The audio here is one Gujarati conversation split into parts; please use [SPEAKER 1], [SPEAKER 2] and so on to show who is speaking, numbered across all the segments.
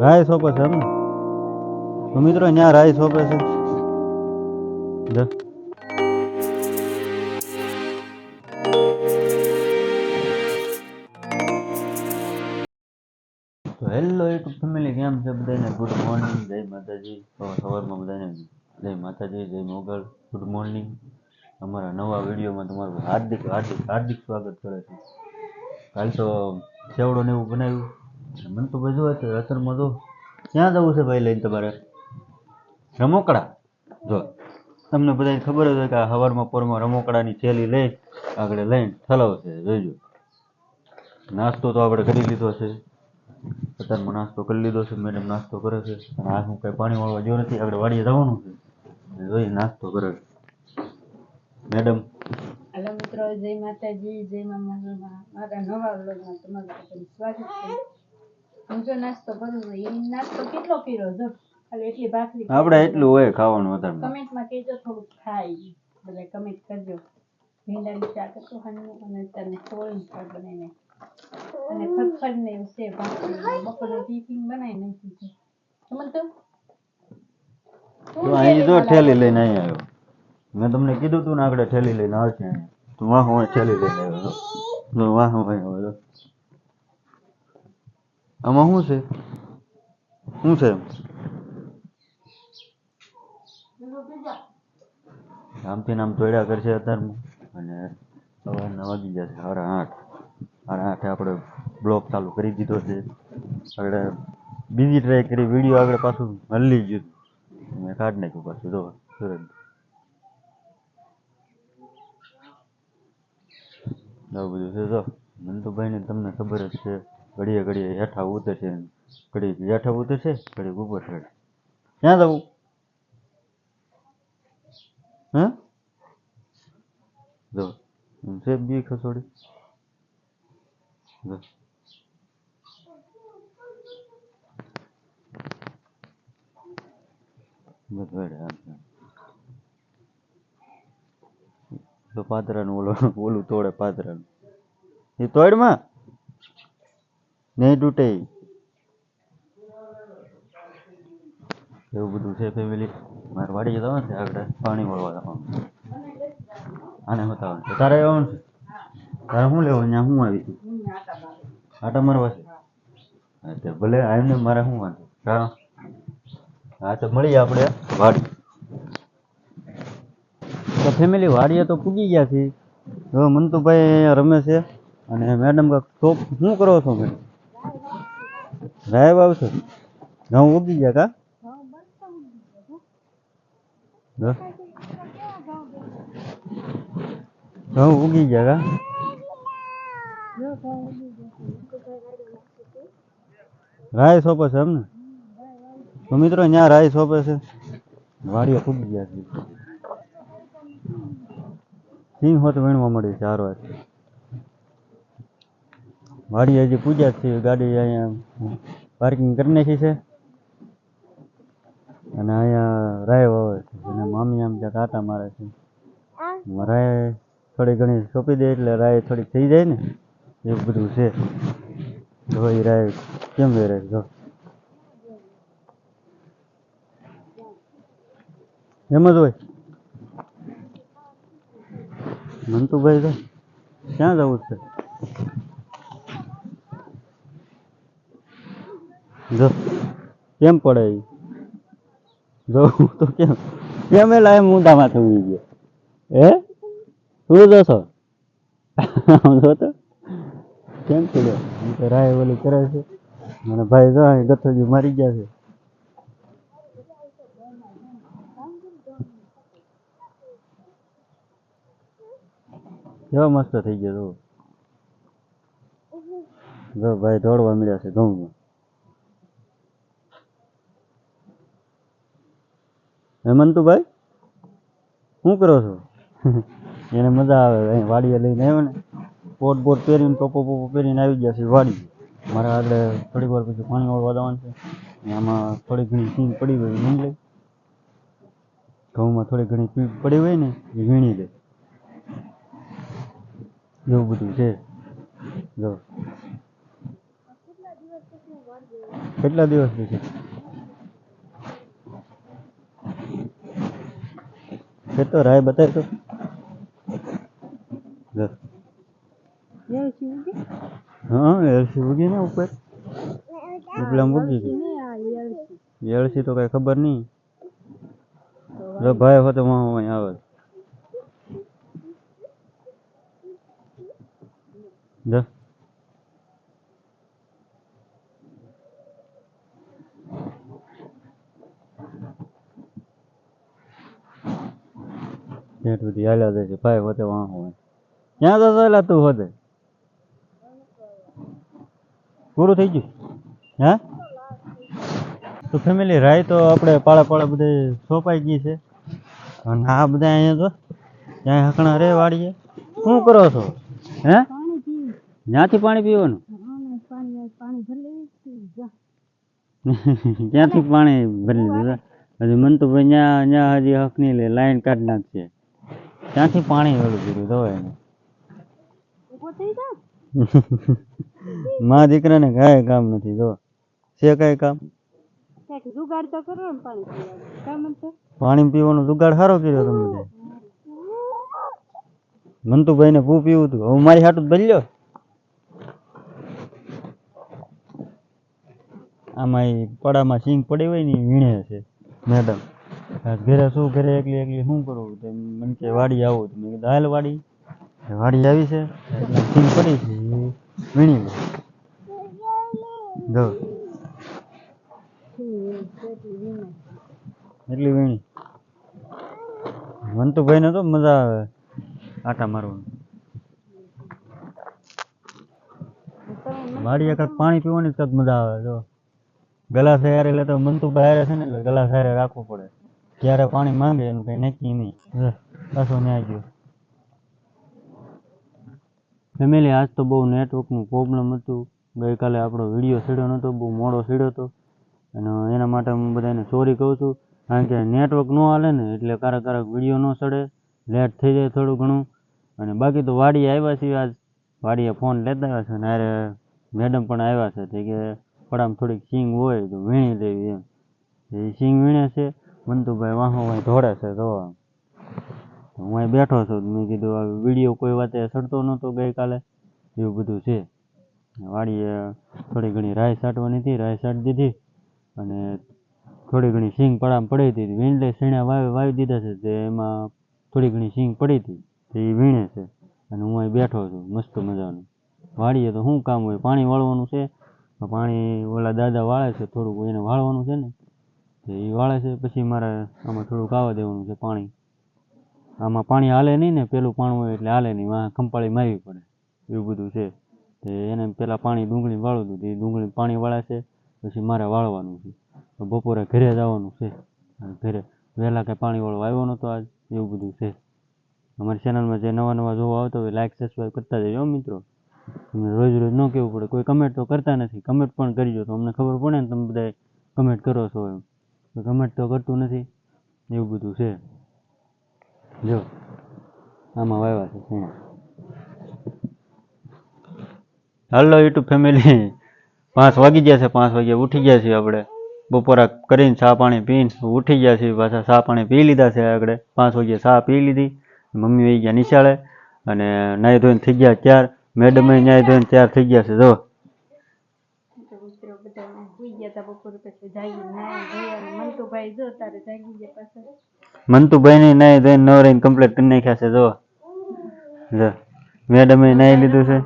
[SPEAKER 1] રાય સોંપે છે એમ ને? મિત્રો ત્યાં રાય સોંપે છે. હેલો યુટ્યુબ ફેમિલી કેમ છે બધાને ગુડ મોર્નિંગ જય માતાજી. સવારમાં બધાને જય માતાજી, જય મોગલ. ગુડ મોર્નિંગ અમારા નવા વિડીયોમાં તમારું હાર્દિક હાર્દિક હાર્દિક સ્વાગત કરે છે. કાલ તો સેવડો ને એવું બનાવ્યું. મને તો બધું હતું રતનમાં તો ક્યાં જવું છે ભાઈ લઈને તમારે? રમોકડા? જો, તમને બધાને ખબર હોય કે આ સવારમાં પોરમાં રમોકડાની થેલી લઈ આગળ લઈને ઠલાવશે જોઈજો. નાસ્તો તો આપણે કરી લીધો છે. અત્યારમાં નાસ્તો કરી લીધો છે, મેડમ નાસ્તો કરે છે. અને આ હું કઈ પાણી વાળવા જો નથી આપણે વાડીએ જવાનું છે. જોઈ નાસ્તો કરે છે. મેડમ.
[SPEAKER 2] હેલો મિત્રો, જય માતાજી, જય મા મારા નવા વ્લોગમાં તમારું સ્વાગત છે. હું નાસ્તો કરું છું એ નાસ્તો કેટલો પીરો જો? ખાલી એટલી ભાખરી
[SPEAKER 1] આપણે એટલું હોય ખાવાનું વધારે.
[SPEAKER 2] કમેન્ટમાં કહેજો થોડુંક ખાય બધા કમેન્ટ કરજો. ભીંડાનું શાક હતું હાંજનું અને અત્યારે સોળનું શાક બનાવીને. અને ખટખટ એવું છે ભાખરી બપોરનું ટિફિન બનાવી નાખ્યું છે. તમને તો?
[SPEAKER 1] તો અહીં જો ઠેલી લઈને અહીં આવ્યો. મેં તમને કીધું તું ને આગળ ઠેલી લઈને આવશે તું વાહ હું ઠેલી લઈને આવ્યો. વાહ હું આવ્યો. આમાં શું છે? શું છે આમથી નામ આમ તોડ્યા કરશે અત્યારમાં. અને સવારના વાગી ગયા છે, સાડા આઠ. સાડા આઠે આપણે બ્લોક ચાલુ કરી દીધો છે. આપણે બીજી ટ્રાય કરી વીડિયો આગળ પાછું હલ્લી ગયું. મેં કાઢી નાખ્યું પાછું, જો સુરત આવું બધું છે, જો. મંતુભાઈને તમને ખબર જ છે. ઘડીએ ઘડીએ હેઠા ઉતરશે ઘડીક ઘડી હેઠા ઉતરશે ઘડી ઉપર ચડે. ક્યાં જવું? હે? બી ખસોડી. જો. તો પાતરાનું ઓલો, ઓલું તોડે પાતરાનું એ તોડમાં? નહીં તૂટે એવું બધું છે ફેમિલી મારે વાડી જવાનું છે આગળ પાણી વળવા જવાનું. આને બતાવવાનું છે? તારે આવવાનું છે? તારે શું લેવું અહીંયા શું આવી છું?
[SPEAKER 2] હું આટા
[SPEAKER 1] મારવા છે? હા ભલે આવીને મારે શું વાંધો? હા. હા, તો મળીએ આપણે વાડી. તો ફેમિલી વાડીએ તો પૂગી ગયા છે. હવે મંતુભાઈ અહીંયા રમે છે. અને મેડમ કાંઈક શોપ શું કરો છો? મેડમ રાય આવશે ઘઉં ઉગી ગયા કા જો. ઘઉં ઉગી ગયા કા રાય સોંપે છે એમ ને તો મિત્રો ત્યાં રાય સોંપે છે વાડીએ ફૂગી ગયા છે સિંહ હોત વીણવા મળી ચાર વાર વાડી હજી પૂજા થઈ ગાડી અહીંયા પાર્કિંગ કરી નાખી છે. અને અહીંયા રાય વાવે છે અને મામી આમ ત્યાં કાંટા મારે છે. રાય થોડી ઘણી સોંપી દે એટલે રાય થોડીક થઈ જાય ને એવું બધું છે. જો એ રાય કેમ વેરે જો. એમ જ હોય. મંતુભાઈ તો ક્યાં જવું છે? જો, કેમ પડે? જો, હું તો કેમ? કેમ એલા એમ ઊંધામાં થવી ગયો? હે? શું જો છો જો તો કેમ પડ્યો હું તો રાય ઓલી કરે છે. મને ભાઈ જો, અહીં ગથોજી મારી ગયા છે. કેવા મસ્ત થઈ ગયો, જો. ભાઈ દોડવા મળ્યા છે, ઘઉંમાં. હેમંતુભાઈ? શું કરો છો? એને મજા આવે અહીં વાડીએ લઈને આવ્યો ને. પોટ બોટ પહેરીને, ટોપો પોપો પહેરીને આવી ગયા છે વાડી મારે આગળ થોડીક વાર પછી પાણી વાળવા જવાનું છે. આમાં થોડી ઘણી સીંગ પડી હોય વીણી લે ઘઉંમાં થોડી ઘણી પીપ પડી હોય ને, એ વીણી લે. એવું બધું છે. જો. કેટલા દિવસ પછી? એ તો રાય બતાય તો જો.
[SPEAKER 2] જય શિવજી
[SPEAKER 1] હા એલસી ઉગી ને ઉપર ઉપલા મૂકી ગઈ
[SPEAKER 2] ને આ યલસી
[SPEAKER 1] એલસી તો કઈ ખબર નહીં જો ભાઈ હોતે વાહ વાહ આવે જો ત્યાં સુધી હાલ્યા જાય છે. ભાઈ હોતે વાહ ક્યાં તો ચાલ્યા તું હોતે. પૂરું થઈ ગયું? હે? તો ફેમિલી રાય તો આપણે પાળા પાળા બધે સોંપાઈ ગઈ છે. અને આ બધા અહીંયા તો ત્યાં હકણા રે વાડીએ. શું કરો છો? હે? ત્યાંથી પાણી પીવાનું? ક્યાંથી પાણી ભરી લીધું. હજી મન તો ભાઈ ત્યાં ત્યાં હજી હક નહીં લે લાઈન કાઢી નાખશે. ત્યાંથી પાણી વેળું કર્યું તો
[SPEAKER 2] થઈ
[SPEAKER 1] મા દીકરાને કાંઈ કામ નથી જો છે કાંઈ કામ?
[SPEAKER 2] તો ને પાણી પીવાનું. કામ
[SPEAKER 1] પાણી પીવાનો જુગાડ સારો કર્યો તમે તે. મંતુભાઈને ભૂ પીવું હતું. હવે મારી હાટું બદલ્યો લ્યો આમાં પડામાં સિંગ પડી હોય ને વીણે છે મેડમ. ઘરે શું, ઘરે એકલી એકલી શું કરવું તો મને કે વાડી આવું. તો મેં કીધું, હાલ વાડી. વાડી આવી છે. સીન પડી છે. વીણી જો. એટલી વીણી. મંતુભાઈને તો મજા આવે આટા મારવાનું. વાડી એક પાણી પીવાની જ મજા આવે, જો. ગલાસ હારે એટલે તો મંતુભાઈ હારે છે ને, એટલે ગલાસ હારે રાખવું પડે. ક્યારે પાણી માંગે એનું કઈ નક્કી નહીં. પાછો ન્યાય ગયો. ફેમિલી આજ તો બહુ નેટવર્કનું પ્રોબ્લેમ હતું. ગઈકાલે આપણો વીડિયો સીડ્યો નહોતો બહુ મોડો સીડ્યો હતો અને એના માટે હું બધાને સોરી કહું છું. કારણ કે નેટવર્ક ન હાલે ને એટલે કારક કારક વીડિયો ન સડે. લેટ થઈ જાય થોડું ઘણું. અને બાકી તો વાડીએ આવ્યા છીએ આજ. વાડીએ ફોન લેતા આવ્યા છે અને હારે મેડમ પણ આવ્યા છે. તે કે પડામાં થોડીક સિંગ હોય તો વીણી દેવી એમ. એ સિંગ વીણે છે. મંતુભાઈ વાહો વાહ ધોડે છે તો હું અહીં બેઠો છું મેં કીધું વીડિયો કોઈ વાતે સડતો નહોતો ગઈકાલે. એવું બધું છે. વાડીએ થોડી ઘણી રાય સાટવાની હતી રાય સાટી દીધી અને થોડી ઘણી સિંગ પડામાં પડી હતી. વીણલે શીણા વાવી વાવી દીધા છે તે એમાં થોડી ઘણી સિંગ પડી હતી. તે એ વીણે છે અને હું અહીં બેઠો છું, મસ્ત મજાનું. વાડીએ તો શું કામ હોય? પાણી વાળવાનું છે? પાણી ઓલા દાદા વાળે છે થોડુંક, એને વાળવાનું છે ને? એ વાળે છે, પછી મારે આમાં થોડુંક આવવા દેવાનું છે પાણી. આમાં પાણી હાલે નહીં ને, પેલું પાણું હોય એટલે હાલે નહીં વાં ખંપાળી મારવી પડે, એવું બધું છે. તે એને પહેલાં પાણી ડુંગળી વાળું હતું તે ડુંગળી પાણી વાળે છે, પછી મારે વાળવાનું છે. બપોરે ઘરે જવાનું છે. ઘરે વહેલા કાંઈ પાણી વાળો આવ્યો નહોતો આજ, એવું બધું છે. અમારી ચેનલમાં જે નવા નવા જોવા આવતો હોય લાઈક સબસ્ક્રાઈબ કરતા જજો મિત્રો. તમને રોજ રોજ ન કહેવું પડે, કોઈ કમેન્ટ તો કરતા નથી. કમેન્ટ પણ કરજો તો અમને ખબર પડે ને તમે બધા કમેન્ટ કરો છો એમ. તો કમેન્ટ તો કરતું નથી. એવું બધું છે. જો, આમાં વાવ્યા છે શેણા હાલો યુટ્યુબ ફેમિલી પાંચ વાગી ગયા છે, પાંચ વાગ્યા ઉઠી ગયા છીએ આપણે. બપોરા કરીને ચા પાણી પીને ઉઠી ગયા છીએ, પાછા ચા પાણી પી લીધા છે આગળ. પાંચ વાગે ચા પી લીધી. મમ્મી વહી ગયા નિશાળે. અને નાહી ધોઈને થઈ ગયા ચાર મેડમે નાહી ધોઈને ત્યાર થઈ ગયા છે, જો.
[SPEAKER 2] ગયા તા બપોર પછી જાગી નાય ધોયા અને મંતુભાઈ જો તારે જાગી ગયા પાછા.
[SPEAKER 1] મંતુભાઈને નાહી ધોઈને નવરાઈને કમ્પ્લીટ કરી નાખ્યા છે જો. જો મેડમે નાઈ લીધું છે.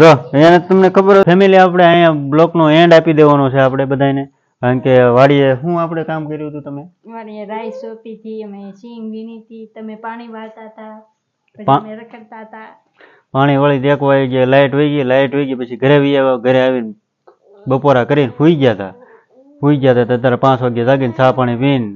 [SPEAKER 1] જો અહીંયા તમને ખબર ફેમિલી આપણે અહીંયા બ્લોકનો એન્ડ આપી દેવાનો છે આપણે બધાને કારણ કે વાડીએ શું આપણે કામ કર્યું હતું તમે?
[SPEAKER 2] વાડીએ રાઈ સોપી હતી અમે સિંગ વીણી હતી તમે પાણી વાળતા હતા પછી અમે રખડતા હતા.
[SPEAKER 1] પાણી વળી દેખવા આવી ગયા લાઇટ વહી ગઈ લાઇટ વહી ગઈ પછી ઘરે આવી આવ્યા ઘરે આવીને બપોરા કરીને સૂઈ ગયા હતા સૂઈ ગયા હતા અત્યારે પાંચ વાગે જાગીને ચા પાણી પીને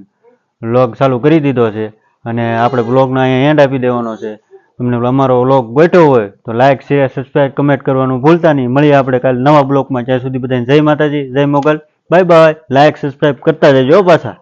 [SPEAKER 1] વ્લોગ ચાલુ કરી દીધો છે. અને આપણે બ્લોગનો અહીંયા એન્ડ આપી દેવાનો છે. તમને અમારો વ્લોગ ગોઠ્યો હોય તો લાઇક શેર સબસ્ક્રાઇબ કમેન્ટ કરવાનું ભૂલતા નહીં. મળીએ આપણે કાલે નવા બ્લોગમાં. જ્યાં સુધી બધાને જય માતાજી, જય Mogal. Bye bye like subscribe કરતા જજો પાછા.